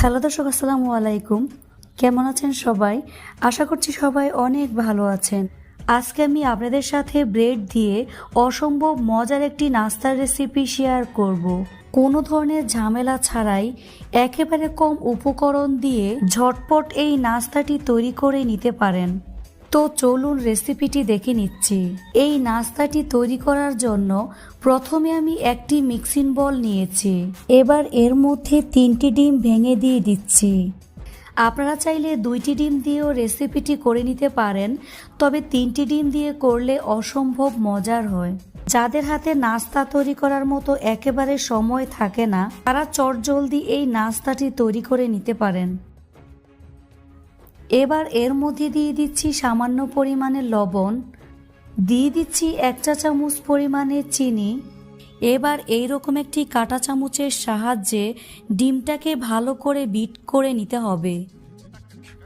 Hello দর্শক, আসসালামু আলাইকুম। কেমন আছেন সবাই? আশা করছি সবাই অনেক ভালো আছেন। আজকে আমি আপনাদের সাথে ব্রেড দিয়ে অসম্ভব মজার একটি নাস্তার রেসিপি শেয়ার করব। কোনো ধরনের ঝামেলা ছাড়াই একেবারে কম উপকরণ দিয়ে ঝটপট এই নাস্তাটি তৈরি করে নিতে পারেন। তো চলুন রেসিপিটি দেখে নিচ্ছি। এই নাস্তাটি তৈরি করার জন্য প্রথমে আমি একটি মিক্সিং বল নিয়েছি। এবার এর মধ্যে তিনটি ডিম ভেঙে দিয়ে দিচ্ছি। আপনারা চাইলে দুইটি ডিম দিয়েও রেসিপিটি করে নিতে পারেন, তবে তিনটি ডিম দিয়ে করলে অসম্ভব মজার হয়। যাদের হাতে নাস্তা তৈরি করার মতো একেবারে সময় থাকে না, তারা চটজলদি এই নাস্তাটি তৈরি করে নিতে পারেন। এবার এর মধ্যে দিয়ে দিচ্ছি সামান্য পরিমাণে লবণ, দিয়ে দিচ্ছি এক চা চামচ পরিমাণে চিনি। এবার এই রকম একটি কাঁটা চামচের সাহায্যে ডিমটাকে ভালো করে বিট করে নিতে হবে।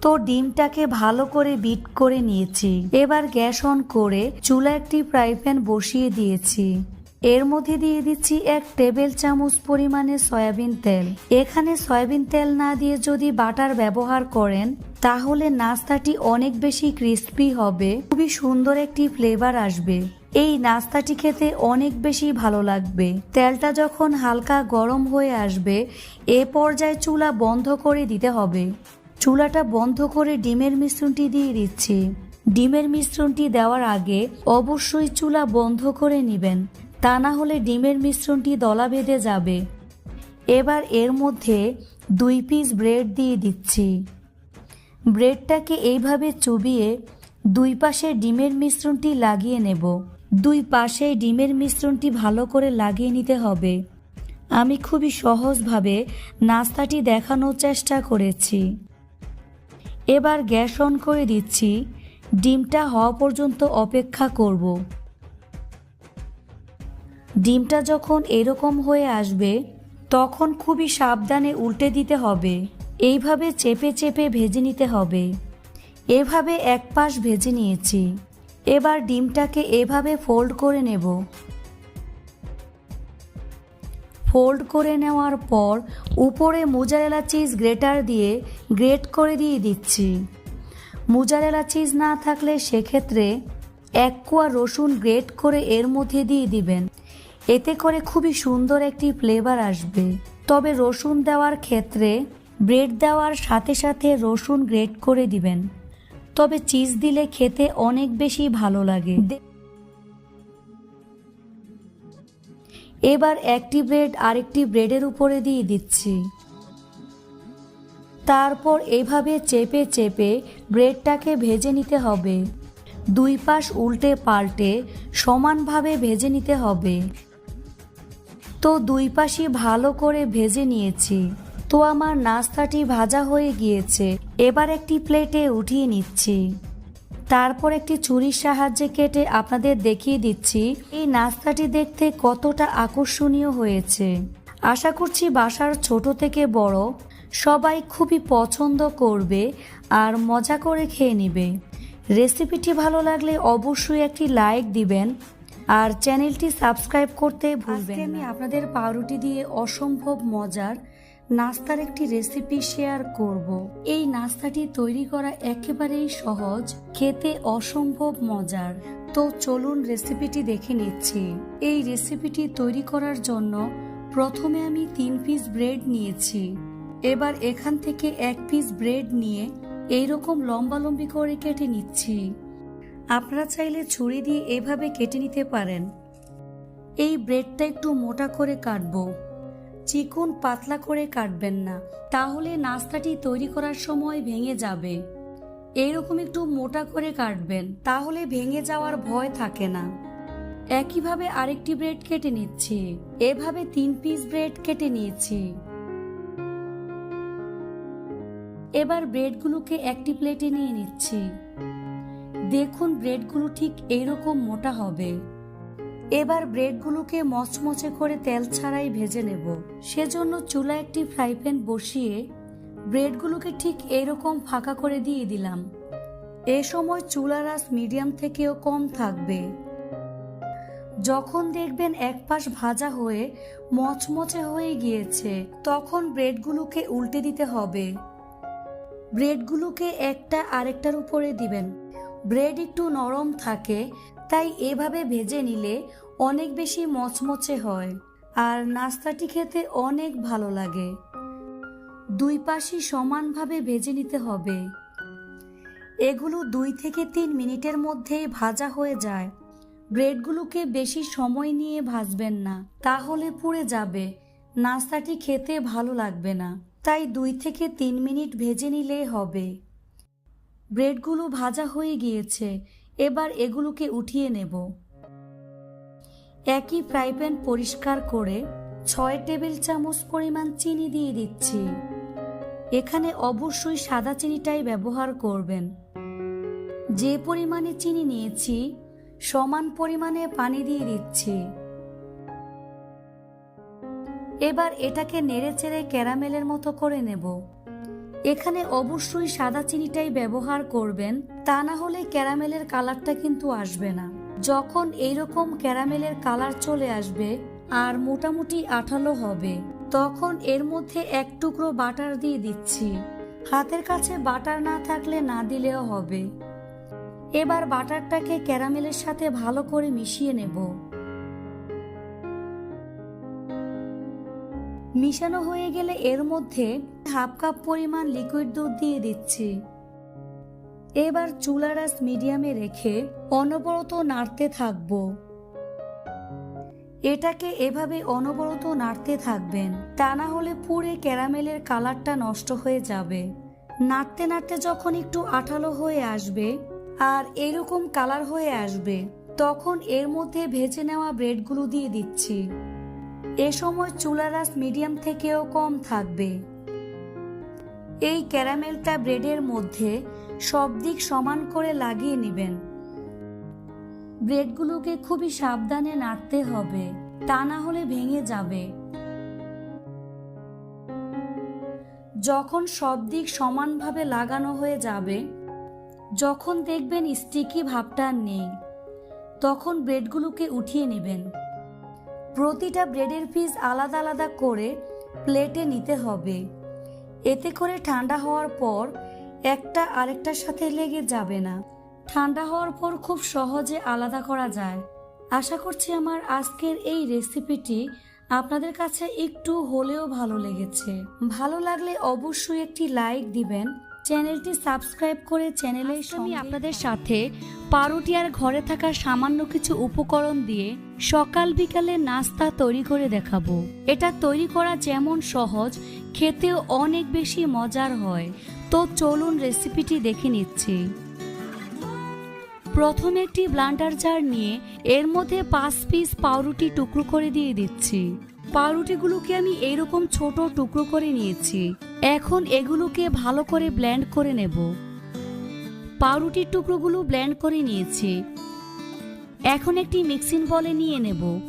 তো ডিমটাকে ভালো করে বিট করে নিয়েছি। এবার গ্যাস অন করে চুলা একটি ফ্রাই প্যান বসিয়ে দিয়েছি। এর মধ্যে দিয়ে দিচ্ছি এক টেবিল চামচ পরিমাণে সয়াবিন তেল। এখানে সয়াবিন তেল না দিয়ে যদি বাটার ব্যবহার করেন, তাহলে নাস্তাটি অনেক বেশি ক্রিস্পি হবে। খুবই সুন্দর একটি ফ্লেভার আসবে। এই নাস্তাটি খেতে অনেক বেশি ভালো লাগবে। তেলটা যখন হালকা গরম হয়ে আসবে, এ পর্যায়ে চুলা বন্ধ করে দিতে হবে। চুলাটা বন্ধ করে ডিমের মিশ্রণটি দিয়ে দিচ্ছি। ডিমের মিশ্রণটি দেওয়ার আগে অবশ্যই চুলা বন্ধ করে নেবেন। তা না হলে ডিমের মিশ্রণটি দলা বেঁধে যাবে। এবার এর মধ্যে দুই পিস ব্রেড দিয়ে দিচ্ছি। ব্রেডটাকে এইভাবে চুবিয়ে দুই পাশে ডিমের মিশ্রণটি লাগিয়ে নেব। দুই পাশে ডিমের মিশ্রণটি ভালো করে লাগিয়ে নিতে হবে। আমি খুবই সহজভাবে নাস্তাটি দেখানোর চেষ্টা করেছি। এবার গ্যাস অন করে দিচ্ছি। ডিমটা হওয়া পর্যন্ত অপেক্ষা করব। ডিমটা যখন এরকম হয়ে আসবে, তখন খুবই সাবধানে উল্টে দিতে হবে। এইভাবে চেপে চেপে ভেজে নিতে হবে। এভাবে এক পাশ ভেজে নিয়েছি। এবার ডিমটাকে এভাবে ফোল্ড করে নেব। ফোল্ড করে নেওয়ার পর উপরে মোজারেলা চিজ গ্রেটার দিয়ে গ্রেট করে দিয়ে দিচ্ছি। মোজারেলা চিজ না থাকলে সেক্ষেত্রে এক কোয়া রসুন গ্রেট করে এর মধ্যে দিয়ে দিবেন। এতে করে খুবই সুন্দর একটি ফ্লেভার আসবে। তবে রসুন দেওয়ার ক্ষেত্রে ব্রেড দেওয়ার সাথে সাথে রসুন গ্রেট করে দিবেন। তবে চিজ দিলে খেতে অনেক বেশি ভালো লাগে। এবার একটি ব্রেড আরেকটি ব্রেডের উপরে দিয়ে দিচ্ছি। তারপর এভাবে চেপে চেপে ব্রেডটাকে ভেজে নিতে হবে। দুই পাশ উল্টে পাল্টে সমানভাবে ভেজে নিতে হবে। তো দুই পাশই ভালো করে ভেজে নিয়েছি। তো আমার নাস্তাটি ভাজা হয়ে গিয়েছে। এবার একটি প্লেটে উঠিয়ে নিচ্ছি। তারপর একটি ছুরির সাহায্যে কেটে আপনাদের দেখিয়ে দিচ্ছি এই নাস্তাটি দেখতে কতটা আকর্ষণীয় হয়েছে। আশা করছি বাসার ছোট থেকে বড়। সবাই খুবই পছন্দ করবে আর মজা করে খেয়ে নেবে। রেসিপিটি ভালো লাগলে অবশ্যই একটি লাইক দিবেন। আর চ্যানেলটি সাবস্ক্রাইব করতে ভুলবেন আমি আপনাদের পাউরুটি দিয়ে অসম্ভব মজার নাস্তার একটি রেসিপি শেয়ার করব। এই নাস্তাটি তৈরি করা একেবারেই সহজ খেতে অসম্ভব মজার। তো চলুন রেসিপিটি দেখে নিচ্ছি। এই রেসিপিটি তৈরি করার জন্য প্রথমে আমি তিন পিস ব্রেড নিয়েছি। এবার এখান থেকে এক পিস ব্রেড নিয়ে এইরকম লম্বালম্বি করে কেটে নিচ্ছি। আপনারা চাইলে ছুরি দিয়ে এভাবে কেটে নিতে পারেন। এই ব্রেডটা একটু মোটা করে কাটবো। চিকুন পাতলা করে কাটবেন না, তাহলে নাস্তাটি তৈরি করার সময় ভেঙে যাবে। এইরকম একটু মোটা করে কাটবেন, তাহলে ভেঙে যাওয়ার ভয় থাকে না। একইভাবে আরেকটি ব্রেড কেটে নিচ্ছি। এভাবে তিন পিস ব্রেড কেটে নিয়েছি। এবার ব্রেডগুলোকে একটি প্লেটে নিয়ে নিচ্ছি। দেখুন ব্রেডগুলো ঠিক এইরকম মোটা হবে। এবার ব্রেডগুলোকে মচমচে করে তেল ছাড়াই ভেজে নেব। সেজন্য চুলা একটি ফ্রাই প্যান বসিয়ে ব্রেডগুলোকে ঠিক এরকম ফাঁকা করে দিয়ে দিলাম। এ সময় চুলার আঁচ মিডিয়াম থেকেও কম থাকবে। যখন দেখবেন এক পাশ ভাজা হয়ে মচমচে হয়ে গিয়েছে, তখন ব্রেডগুলোকে উল্টে দিতে হবে। ব্রেডগুলোকে একটা আরেকটার উপরে দিবেন। ব্রেড একটু নরম থাকে, তাই এভাবে ভেজে নিলে অনেক বেশি মচমচে হয় আর নাস্তাটি খেতে অনেক ভালো লাগে। দুই পাশই সমানভাবে ভেজে নিতে হবে। এগুলো দুই থেকে তিন মিনিটের মধ্যেই ভাজা হয়ে যায়। ব্রেডগুলোকে বেশি সময় নিয়ে ভাজবেন না, তাহলে পুড়ে যাবে। নাস্তাটি খেতে ভালো লাগবে না, তাই দুই থেকে তিন মিনিট ভেজে নিলেই হবে। ব্রেডগুলো ভাজা হয়ে গিয়েছে, এবার এগুলোকে উঠিয়ে নেব। একই ফ্রাই প্যান পরিষ্কার করে ছয় টেবিল চামচ পরিমাণ চিনি দিয়ে দিচ্ছি। এখানে অবশ্যই সাদা চিনিটাই ব্যবহার করবেন। যে পরিমাণে চিনি নিয়েছি, সমান পরিমাণে পানি দিয়ে দিচ্ছি। এবার এটাকে নেড়ে চেড়ে ক্যারামেলের মতো করে নেব। এখানে অবশ্যই সাদা চিনিটাই ব্যবহার করবেন, তা না হলে ক্যারামেলের কালারটা কিন্তু আসবে না। যখন এইরকম ক্যারামেলের কালার চলে আসবে, আর মোটামুটি আঠালো হবে, তখন এর মধ্যে এক টুকরো বাটার দিয়ে দিচ্ছি। হাতের কাছে বাটার না থাকলে না দিলেও হবে। এবার বাটারটাকে ক্যারামেলের সাথে ভালো করে মিশিয়ে নেব। মিশানো হয়ে গেলে এর মধ্যে হাফ কাপ পরিমাণ লিকুইড দুধ দিয়ে দিচ্ছি। এবার চুলারাস মিডিয়ামে রেখে অনবরত নাড়তে থাকব। এটাকে এভাবে অনবরত নাড়তে থাকবেন, তা না হলে পুরে ক্যারামেলের কালারটা নষ্ট হয়ে যাবে। নাড়তে নাড়তে যখন একটু আঠালো হয়ে আসবে আর এরকম কালার হয়ে আসবে, তখন এর মধ্যে ভেজে নেওয়া ব্রেডগুলো দিয়ে দিচ্ছি। এ সময় চুলারাস মিডিয়াম থেকেও কম থাকবে। এই ক্যারামেলটা ব্রেডের মধ্যে সব দিক সমান করে লাগিয়ে নেবেন। ব্রেডগুলোকে খুবই সাবধানে নাড়তে হবে, তা না হলে ভেঙে যাবে। যখন সব দিক সমানভাবে লাগানো হয়ে যাবে, যখন দেখবেন স্টিকি ভাবটা নেই, তখন ব্রেডগুলোকে উঠিয়ে নেবেন। প্রতিটা ব্রেডের পিস আলাদা আলাদা করে প্লেটে নিতে হবে। এতে করে ঠান্ডা হওয়ার পর একটা আরেকটার সাথে লেগে যাবে না। ঠান্ডা হওয়ার পর খুব সহজে আলাদা করা যায়। আশা করছি আমার আজকের এই রেসিপিটি আপনাদের কাছে একটু হলেও ভালো লেগেছে। ভালো লাগলে অবশ্যই একটি লাইক দিবেন। চ্যানেলটি সাবস্ক্রাইব করে চ্যানেলে আমি আপনাদের সাথে পাউরুটি আর ঘরে থাকা সামান্য কিছু উপকরণ দিয়ে সকাল বিকালে নাস্তা তৈরি করে দেখাবো। এটা তৈরি করা যেমন সহজ খেতেও অনেক বেশি মজার হয়। তো চলুন রেসিপিটি দেখে নিচ্ছি। প্রথমে একটি ব্লান্ডার জার নিয়ে এর মধ্যে পাঁচ পিস পাউরুটি টুকরো করে দিয়ে দিচ্ছি। পাউরুটিগুলোকে আমি এইরকম ছোট টুকরো করে নিয়েছি। এখন এগুলোকে ভালো করে ব্লেন্ড করে নেব। পাউরুটির টুকরোগুলো ব্লেন্ড করে নিয়েছি। এখন একটি মিক্সিং বলে নিয়ে নেব।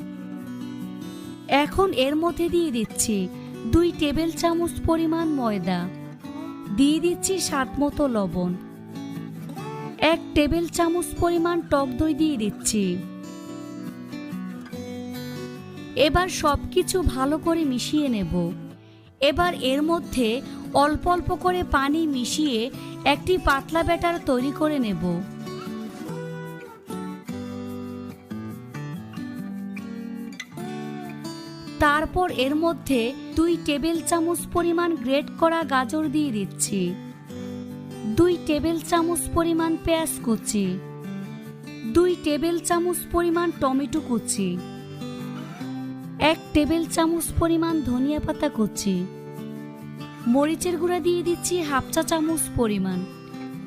এখন এর মধ্যে দিয়ে দিচ্ছি দুই টেবিল চামচ পরিমাণ ময়দা। দিয়ে দিচ্ছি স্বাদ মতো লবণ। এক টেবিল চামচ পরিমাণ টক দই দিয়ে দিচ্ছি। এবার সব কিছু ভালো করে মিশিয়ে নেব। এবার এর মধ্যে অল্প অল্প করে পানি মিশিয়ে একটি পাতলা ব্যাটার তৈরি করে নেব। তারপর এর মধ্যে দুই টেবিল চামচ পরিমাণ গ্রেট করা গাজর দিয়ে দিচ্ছি, দুই টেবিল চামচ পরিমাণ পেঁয়াজ কুচি, দুই টেবিল চামচ পরিমাণ টমেটো কুচি। এক টেবিল চামচ পরিমাণ ধনিয়া পাতা কুচি। মরিচের গুঁড়া দিয়ে দিচ্ছি হাফ চা চামচ পরিমাণ।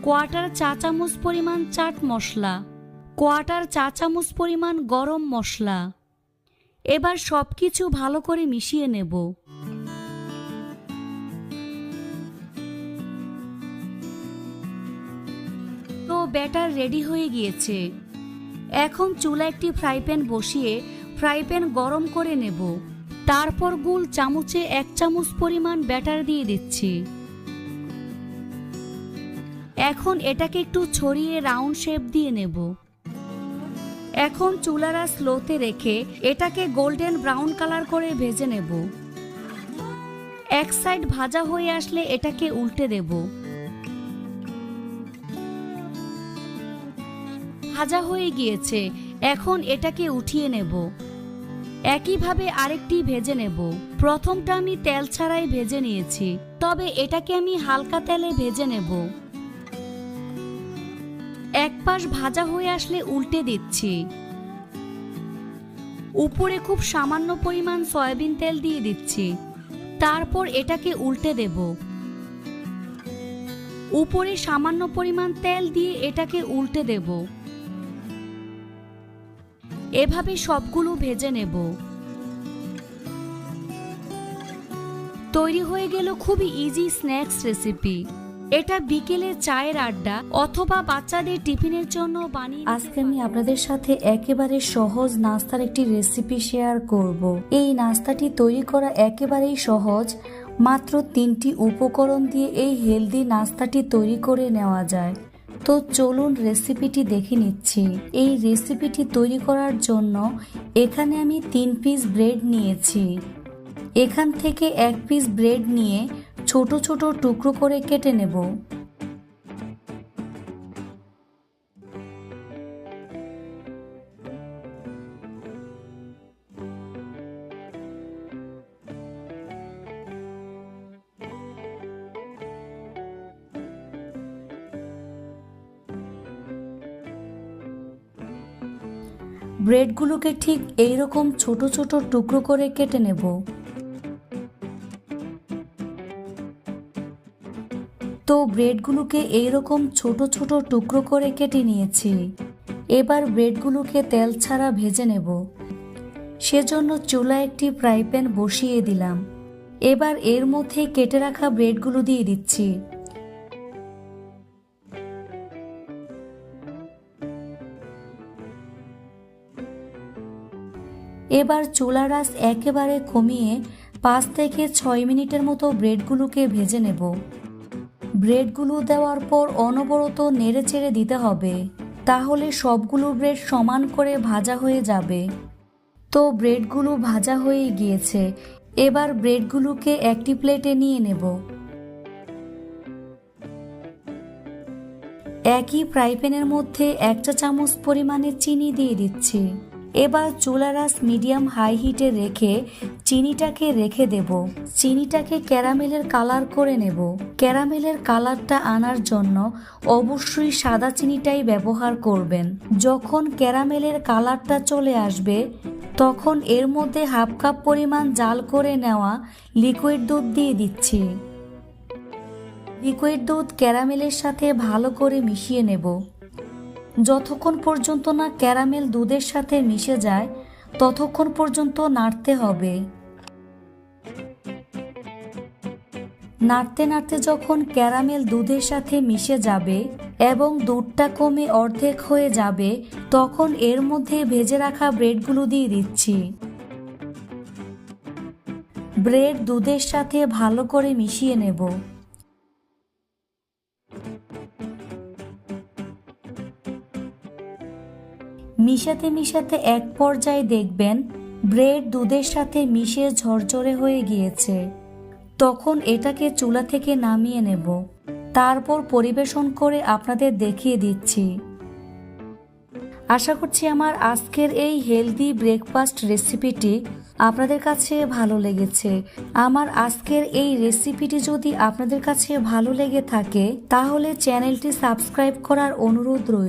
কোয়াটার চা চামচ পরিমাণ চাট মশলা। কোয়াটার চা চামচ পরিমাণ গরম মশলা। এবার সব কিছু ভালো করে মিশিয়ে নেব। তো ব্যাটার রেডি হয়ে গিয়েছে। এখন চুলা একটি ফ্রাই প্যান বসিয়ে ফ্রাই প্যান গরম করে নেব। তারপর গুল চামচে এক চামচ পরিমাণ ব্যাটার দিয়ে দিচ্ছি। এখন এটাকে একটু ছড়িয়ে রাউন্ড শেপ দিয়ে নেব। এখন চুলারা স্লোতে রেখে এটাকে গোল্ডেন ব্রাউন কালার করে ভেজে নেব। এক সাইড ভাজা হয়ে আসলে এটাকে উল্টে দেব। ভাজা হয়ে গিয়েছে। এখন এটাকে উঠিয়ে নেব। একইভাবে আরেকটি ভেজে নেব। প্রথমটা আমি তেল ছাড়াই ভেজে নিয়েছি। তবে এটাকে আমি হালকা তেলে ভেজে নেব। এক পাশ ভাজা হয়ে আসলে উল্টে দিচ্ছি। উপরে খুব সামান্য পরিমাণ সয়াবিন তেল দিয়ে দিচ্ছি। তারপর এটাকে উল্টে দেব। উপরে সামান্য পরিমাণ তেল দিয়ে এটাকে উল্টে দেব। এভাবে সবগুলো ভেজে নেব। তৈরি হয়ে গেল খুবই ইজি স্ন্যাক্স রেসিপি এটা বিকেলে চায়ের আড্ডা অথবা বাচ্চাদের টিফিনের জন্য বানিয়ে আজকে আমি আপনাদের সাথে একেবারে সহজ নাস্তার একটি রেসিপি শেয়ার করব। এই নাস্তাটি তৈরি করা একেবারেই সহজ মাত্র তিনটি উপকরণ দিয়ে এই হেলদি নাস্তাটি তৈরি করে নেওয়া যায়। তো চলুন রেসিপিটি দেখে নিচ্ছি। এই রেসিপিটি তৈরি করার জন্য এখানে আমি তিন পিস ব্রেড নিয়েছি। এখান থেকে এক পিস ব্রেড নিয়ে ছোট ছোট টুকরো করে কেটে নেব। ব্রেডগুলোকে ঠিক এইরকম ছোট ছোট টুকরো করে কেটে নেব। তো ব্রেডগুলোকে এই রকম ছোট ছোট টুকরো করে কেটে নিয়েছি। এবার ব্রেডগুলোকে তেল ছাড়া ভেজে নেব। সেজন্য চুলা একটি ফ্রাই প্যান বসিয়ে দিলাম। এবার এর মধ্যে কেটে রাখা ব্রেডগুলো দিয়ে দিচ্ছি। এবার চুলার আঁচ একেবারে কমিয়ে পাঁচ থেকে ছয় মিনিটের মতো ব্রেডগুলোকে ভেজে নেব। ব্রেডগুলো দেওয়ার পর অনবরত নেড়ে চেড়ে দিতে হবে, তাহলে সবগুলো ব্রেড সমান করে ভাজা হয়ে যাবে। তো ব্রেডগুলো ভাজা হয়ে গিয়েছে, এবার ব্রেডগুলোকে একটি প্লেটে নিয়ে নেব। একই ফ্রাই প্যানের মধ্যে এক চা চামচ পরিমাণে চিনি দিয়ে দিচ্ছি। এবার চুলারাস মিডিয়াম হাই হিটে রেখে চিনিটাকে রেখে দেব। চিনিটাকে ক্যারামেলের কালার করে নেব। ক্যারামেলের কালারটা আনার জন্য অবশ্যই সাদা চিনিটাই ব্যবহার করবেন। যখন ক্যারামেলের কালারটা চলে আসবে, তখন এর মধ্যে হাফ কাপ পরিমাণ জাল করে নেওয়া লিকুইড দুধ দিয়ে দিচ্ছি। লিকুইড দুধ ক্যারামেলের সাথে ভালো করে মিশিয়ে নেব। যতক্ষণ পর্যন্ত না ক্যারামেল দুধের সাথে মিশে যায়, ততক্ষণ পর্যন্ত নাড়তে হবে। নাড়তে নাড়তে যখন ক্যারামেল দুধের সাথে মিশে যাবে এবং দুধটা কমে অর্ধেক হয়ে যাবে, তখন এর মধ্যে ভেজে রাখা ব্রেডগুলো দিয়ে দিচ্ছি। ব্রেড দুধের সাথে ভালো করে মিশিয়ে নেব। মিশাতে মিশাতে এক পর্যায়ে দেখবেন ব্রেড দুধের সাথে মিশে ঝরঝরে হয়ে গিয়েছে। তখন এটাকে চুলা থেকে নামিয়ে নেব। তারপর পরিবেশন করে আপনাদের দেখিয়ে দিচ্ছি। আশা করছি আমার আজকের এই হেলদি ব্রেকফাস্ট রেসিপিটি আপনাদের কাছে ভালো লেগেছে। আমার আজকের এই রেসিপিটি যদি আপনাদের কাছে ভালো লেগে থাকে, তাহলে চ্যানেলটি সাবস্ক্রাইব করার অনুরোধ রইল।